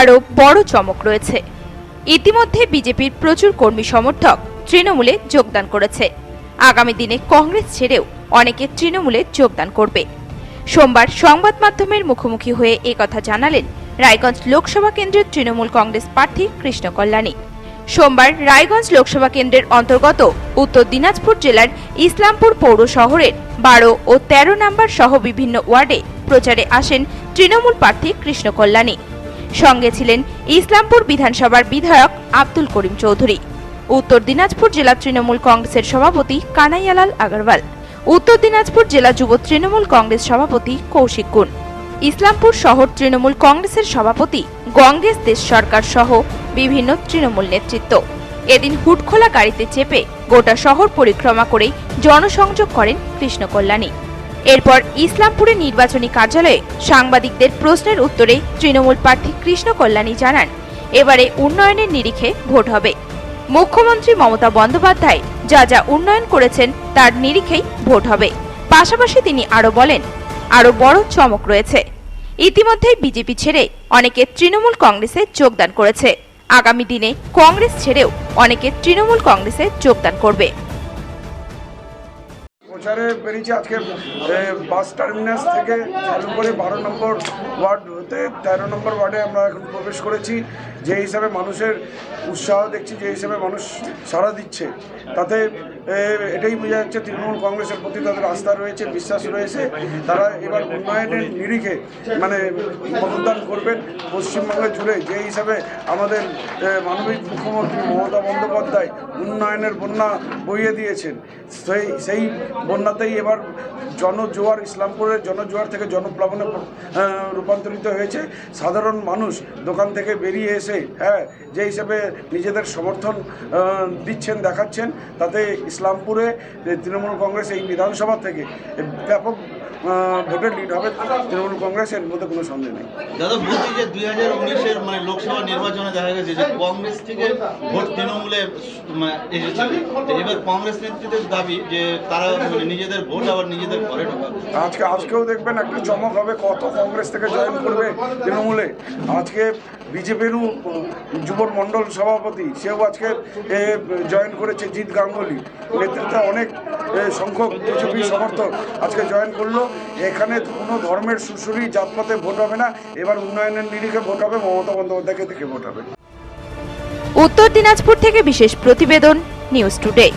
আরও বড় চমক রয়েছে। ইতিমধ্যে বিজেপির প্রচুর কর্মী সমর্থক তৃণমূলে যোগদান করেছে। আগামী দিনে কংগ্রেস ছেড়েও অনেকে তৃণমূলে যোগদান করবে। সোমবার সংবাদ মাধ্যমের মুখোমুখি হয়ে একথা জানালেন রায়গঞ্জ লোকসভা কেন্দ্রের তৃণমূল কংগ্রেস প্রার্থী কৃষ্ণ কল্যাণী। সোমবার রায়গঞ্জ লোকসভা কেন্দ্রের অন্তর্গত উত্তর দিনাজপুর জেলার ইসলামপুর পৌর শহরের বারো ও তেরো নম্বর সহ বিভিন্ন ওয়ার্ডে প্রচারে আসেন তৃণমূল প্রার্থী কৃষ্ণ কল্যাণী। সঙ্গে ছিলেন ইসলামপুর বিধানসভার বিধায়ক আব্দুল করিম চৌধুরী। উত্তর দিনাজপুর জেলা তৃণমূল কংগ্রেসের সভাপতি কানাইয়ালাল আগরওয়াল। উত্তর দিনাজপুর জেলা যুব তৃণমূল কংগ্রেস সভাপতি কৌশিক গুণ। ইসলামপুর শহর তৃণমূল কংগ্রেসের সভাপতি গঙ্গেশ দেশ সরকার সহ বিভিন্ন তৃণমূল নেতৃত্ব। এদিন হুটখোলা গাড়িতে চেপে গোটা শহর পরিক্রমা করে জনসংযোগ করেন কৃষ্ণ কল্যাণী এরপর ইসলামপুরের নির্বাচনী কার্যালয়ে সাংবাদিকদের প্রশ্নের উত্তরে তৃণমূল প্রার্থী কৃষ্ণ কল্যাণী জানান, এবারে উন্নয়নের নিরিখে ভোট হবে। মুখ্যমন্ত্রী মমতা বন্দ্যোপাধ্যায় যা যা উন্নয়ন করেছেন তার নিরিখেই ভোট হবে। পাশাপাশি তিনি আরও বলেন আরও বড় চমক রয়েছে। ইতিমধ্যেই বিজেপি ছেড়ে অনেকে তৃণমূল কংগ্রেসে যোগদান করেছে। আগামী দিনে কংগ্রেস ছেড়েও অনেকে তৃণমূল কংগ্রেসে যোগদান করবে। প্রচারে বেরিয়েছে আজকে বাস টার্মিনাস থেকে চালু করে বারো নম্বর ওয়ার্ড হতে তেরো নম্বর ওয়ার্ডে আমরা এখন প্রবেশ করেছি। যে হিসাবে মানুষের উৎসাহ দেখছি, যে হিসাবে মানুষ সাড়া দিচ্ছে, তাতে এটাই বোঝা যাচ্ছে তৃণমূল কংগ্রেসের প্রতি তাদের আস্থা রয়েছে, বিশ্বাস রয়েছে। তারা এবার উন্নয়নের নিরিখে মানে মতদান করবেন পশ্চিমবঙ্গে জুড়ে। যে হিসাবে আমাদের মানবিক মুখ্যমন্ত্রী মমতা বন্দ্যোপাধ্যায় উন্নয়নের বন্যা বইয়ে দিয়েছেন, সেই সেই বন্যাতেই এবার জনজোয়ার, ইসলামপুরের জনজোয়ার থেকে জনপ্লাবনে রূপান্তরিত হয়েছে। সাধারণ মানুষ দোকান থেকে বেরিয়ে এসে হ্যাঁ যে হিসেবে নিজেদের সমর্থন দিচ্ছেন, দেখাচ্ছেন, তাতে ইসলামপুরে তৃণমূল কংগ্রেস এই বিধানসভা থেকে ব্যাপক ভোটের লিড হবে তৃণমূল কংগ্রেসের মধ্যে কোনো সন্দেহ নেই। দাদা বলছি যে দুই হাজার উনিশের মানে লোকসভা নির্বাচনে দেখা গেছে যে কংগ্রেস থেকে ভোট তৃণমূলে এসেছে। এবার কংগ্রেস নেতৃত্বের দাবি যে তারা মানে নিজেদের ভোট আবার নিজেদের ঘরে ঢোকাবে। আজকে আজকেও দেখবেন একটা চমক হবে কত কংগ্রেস থেকে জয়েন করবে তৃণমূলে। আজকে বিজেপিরও যুব মণ্ডল সভাপতি সেও আজকে জয়েন করেছে জিৎ গাঙ্গুলি। নেতৃত্বে অনেক সংখ্যক বিজেপি সমর্থক আজকে জয়েন করল। এখানে কোনো ধর্মের সুশুরি জাতপাতে ভোট হবে না। এবার উন্নয়নের নিরিখে ভোট হবে, মমতা বন্দ্যোপাধ্যায়কে দেখে ভোট হবে। উত্তর দিনাজপুর থেকে বিশেষ প্রতিবেদন, নিউজ টুডে।